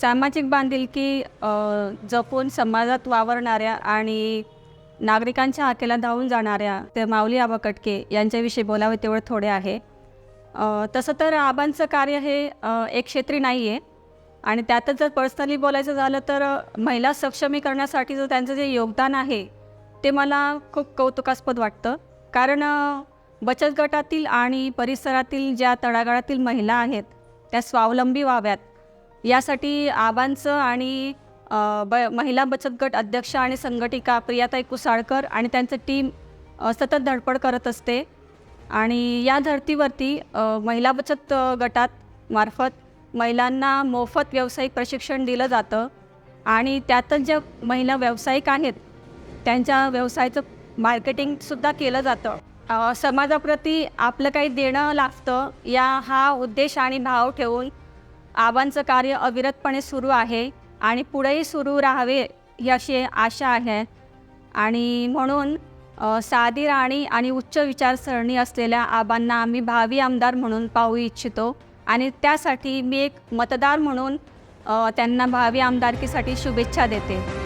सामाजिक बांधिलकी जपून समाजात वावरणाऱ्या आणि नागरिकांच्या हाकेला धावून जाणाऱ्या ते माऊली आबा कटके यांच्याविषयी बोलावे तेवढं थोडे आहे. तसं तर आबांचं कार्य हे एक क्षेत्री नाही आहे आणि त्यातच जर पर्सनली बोलायचं झालं तर महिला सक्षमीकरणासाठी जो त्यांचं जे योगदान आहे ते मला खूप कौतुकास्पद वाटतं. कारण बचत गटातील आणि परिसरातील ज्या तळागाळातील महिला आहेत त्या स्वावलंबी व्हाव्यात. यासाठी आबांचं आणि ब महिला बचत गट अध्यक्ष आणि संघटिका प्रियाताई कुसाळकर आणि त्यांचं टीम सतत धडपड करत असते. आणि या धर्तीवरती महिला बचत गटात मार्फत महिलांना मोफत व्यावसायिक प्रशिक्षण दिलं जातं. आणि त्यातच ज्या महिला व्यावसायिक आहेत त्यांच्या व्यवसायाचं मार्केटिंगसुद्धा केलं जातं. समाजाप्रती आपलं काही देणं लागतं या हा उद्देश आणि भाव ठेवून आबांचं कार्य अविरतपणे सुरू आहे आणि पुढेही सुरू राहावे ही अशी आशा आहे. आणि म्हणून साधी राणी आणि उच्च विचारसरणी असलेल्या आबांना आम्ही भावी आमदार म्हणून पाहू इच्छितो आणि त्यासाठी मी एक मतदार म्हणून त्यांना भावी आमदारकीसाठी शुभेच्छा देते.